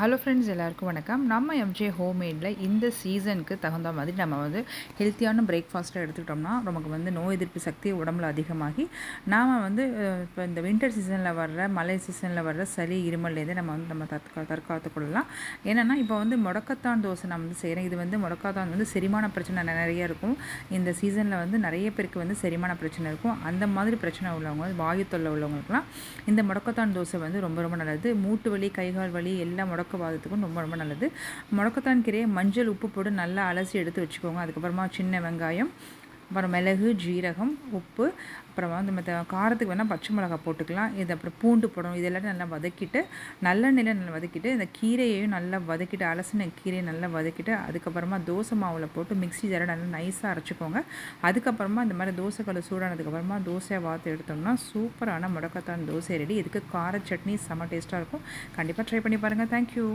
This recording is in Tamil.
ஹலோ ஃப்ரெண்ட்ஸ் எல்லாருக்கும் வணக்கம். நம்ம எம்ஜே ஹோம்மேடில் இந்த சீசனுக்கு தகுந்த மாதிரி நம்ம வந்து ஹெல்த்தியான பிரேக்ஃபாஸ்ட்டாக எடுத்துக்கிட்டோம்னா நமக்கு வந்து நோய் எதிர்ப்பு சக்தி உடம்புல அதிகமாகி நாம் வந்து இப்போ இந்த வின்டர் சீசனில் வர்ற மழை சீசனில் வர்ற சளி இருமல்லேருந்து நம்ம வந்து நம்ம தற்கா தற்காத்து கொள்ளலாம். என்னென்னா இப்போ வந்து முடக்கத்தான் தோசை நம்ம வந்து செய்கிறேன் இது வந்து முடக்கத்தான் வந்து செரிமான பிரச்சனை நிறைய இருக்கும். இந்த சீசனில் வந்து நிறைய பேருக்கு வந்து செரிமான பிரச்சனை இருக்கும். அந்த மாதிரி பிரச்சனை உள்ளவங்க வாயு தொல்லை உள்ளவங்களுக்குலாம் இந்த முடக்கத்தான் தோசை வந்து ரொம்ப ரொம்ப நல்லது. மூட்டு வலி கைகால் வலி எல்லாம் முடக்க முடக்கவாதத்துக்கும் ரொம்ப ரொம்ப நல்லது. முடக்கத்தான் கீரையை மஞ்சள் உப்பு போட்டு நல்லா அலசி எடுத்து வச்சுக்கோங்க. அதுக்கப்புறமா சின்ன வெங்காயம் அப்புறம் மிளகு ஜீரகம் உப்பு அப்புறம் வந்து மற்ற காரத்துக்கு வேணால் பச்சை மிளகாய் போட்டுக்கலாம். இது அப்புறம் பூண்டு போடணும். இதெல்லாம் நல்லா வதக்கிட்டு நல்லெண்ணெயில் நல்லா வதக்கிட்டு இந்த கீரையையும் நல்லா வதக்கிட்டு அலசின கீரையை நல்லா வதக்கிட்டு அதுக்கப்புறமா தோசை மாவில் போட்டு மிக்ஸி ஜாரை நல்லா நைஸாக அரைச்சிக்கோங்க. அதுக்கப்புறமா இந்த மாதிரி தோசை கல் சூடானதுக்கப்புறமா தோசையை வாத்து எடுத்தோம்னா சூப்பரான முடக்கத்தான் தோசை ரெடி இதுக்கு கார சட்னி செம்ம டேஸ்ட்டாக இருக்கும். கண்டிப்பாக ட்ரை பண்ணி பாருங்கள் தேங்க்யூ